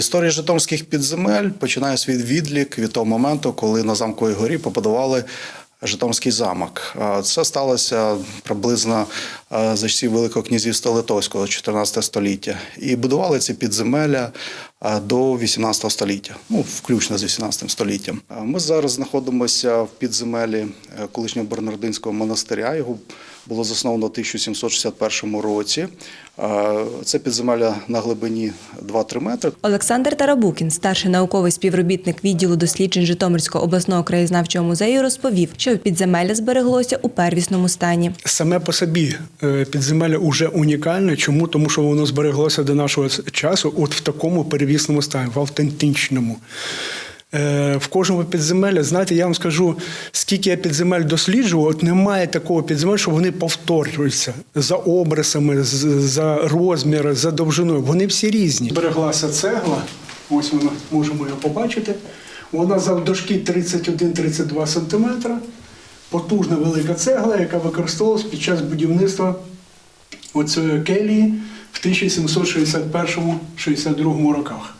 Історія житомирських підземель починає свій відлік від того моменту, коли на замковій горі побудували Житомирський замок. Це сталося приблизно за часів Великого князівства Литовського, 14 століття. І будували ці підземелля до 18 століття, ну, включно з 18 століттям. Ми зараз знаходимося в підземелі е, колишнього Бернардинського монастиря. Його було засновано в 1761 році. Це підземелля на глибині 2-3 метри. Олександр Тарабукін, старший науковий співробітник відділу досліджень Житомирського обласного краєзнавчого музею, розповів, що підземелля збереглося у первісному стані. Саме по собі е, підземелля уже унікальне. Чому? Тому що воно збереглося до нашого часу от в такому перевісному стані, в автентичному. Е, В кожному підземелі, знаєте, я вам скажу, скільки я підземель досліджував, от немає такого підземелля, що вони повторюються за образами, за розміром, за довжиною. Вони всі різні. Збереглася цегла, ось вона, можемо її побачити. Вона завдовжки 31-32 см. Потужна велика цегла, яка використовувалась під час будівництва оцієї келії в 1761-62 роках.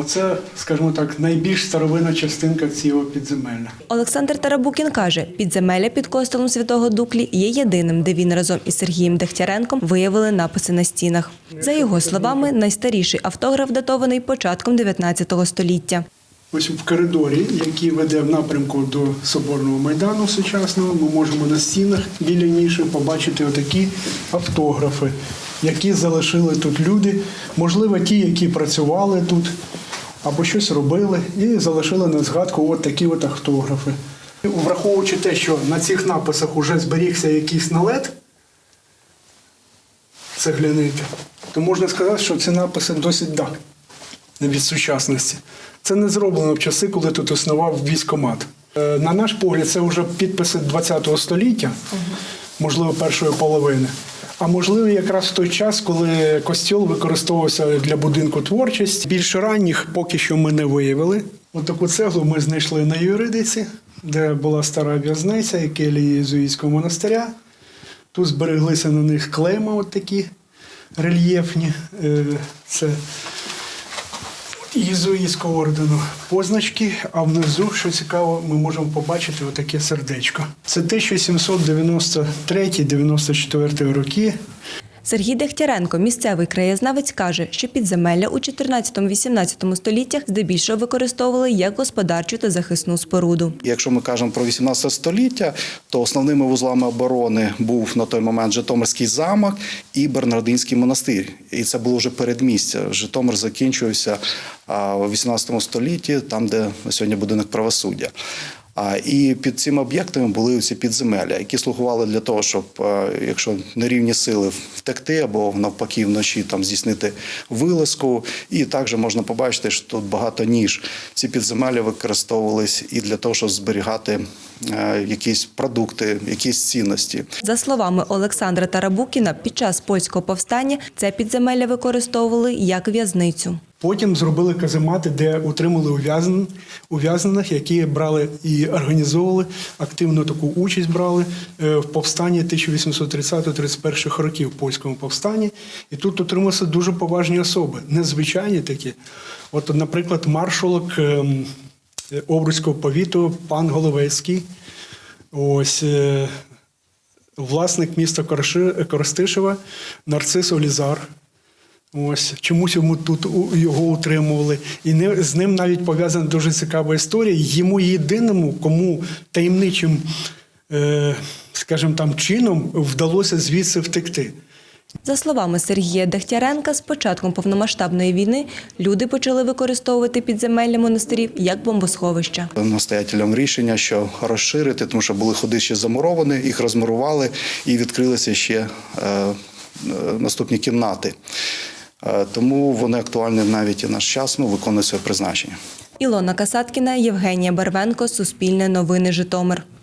Оце, скажімо так, найбільш старовинна частинка цього підземелля. Олександр Тарабукін каже, підземелля під костелом святого Дуклі є єдиним, де він разом із Сергієм Дегтяренком виявили написи на стінах. За його словами, найстаріший автограф датований початком 19 століття. Ось в коридорі, який веде в напрямку до Соборного майдану сучасного, ми можемо на стінах біля ніші побачити отакі автографи, які залишили тут люди, можливо, ті, які працювали тут або щось робили, і залишили на згадку от такі от автографи. Враховуючи те, що на цих написах вже зберігся якийсь налет цеглянити, то можна сказати, що ці написи досить давні від сучасності. Це не зроблено в часи, коли тут існував військомат. Е, На наш погляд, це вже підписи ХХ століття, можливо, першої половини. А можливо, якраз в той час, коли костьол використовувався для будинку творчості. Більш ранніх поки що ми не виявили. От таку цеглу ми знайшли на Юридиці, де була стара в'язниця і келії Єзуїтського монастиря. Тут збереглися на них клейма, от такі рельєфні. Е, Єзуїтського ордену позначки, а внизу, що цікаво, ми можемо побачити отаке сердечко. Це 1793-94 роки. Сергій Дегтяренко, місцевий краєзнавець, каже, що підземелля у 14-18 століттях здебільшого використовували як господарчу та захисну споруду. Якщо ми кажемо про 18 століття, то основними вузлами оборони був на той момент Житомирський замок і Бернардинський монастир. І це було вже передмістя. Житомир закінчувався а, у 18 столітті, там, де сьогодні будинок правосуддя. І під цими об'єктами були ці підземелля, які слугували для того, щоб, е, якщо нерівні сили втекти або навпаки вночі там здійснити вилазку. І також можна побачити, що тут багато ніж. Ці підземелля використовувались і для того, щоб зберігати е, якісь продукти, якісь цінності. За словами Олександра Тарабукіна, під час польського повстання це підземелля використовували як в'язницю. Потім зробили каземати, де утримали ув'язнен- ув'язнених, які брали і організовували активну таку участь брали е, в повстанні 1830-31 років в польському повстанні. І тут утрималися дуже поважні особи, незвичайні такі. От, наприклад, маршалок ем, е, повіту пан Головецький. Ось е, власник міста Коростишева Нарцис Олізар. Ось чомусь йому тут його утримували. І не, з ним навіть пов'язана дуже цікава історія. Йому єдиному, кому таємничим, е, скажімо там, чином вдалося звідси втекти. За словами Сергія Дегтяренка, з початком повномасштабної війни люди почали використовувати підземелля монастирів як бомбосховища. Настоятелем рішення, що розширити, тому що були ходи ще замуровані, їх розмурували і відкрилися ще е, е, наступні кімнати. Е, Тому вони актуальні навіть і наш час, ну, виконують своє призначення. Ілона Касаткіна, Євгенія Барвенко, Суспільне новини Житомир.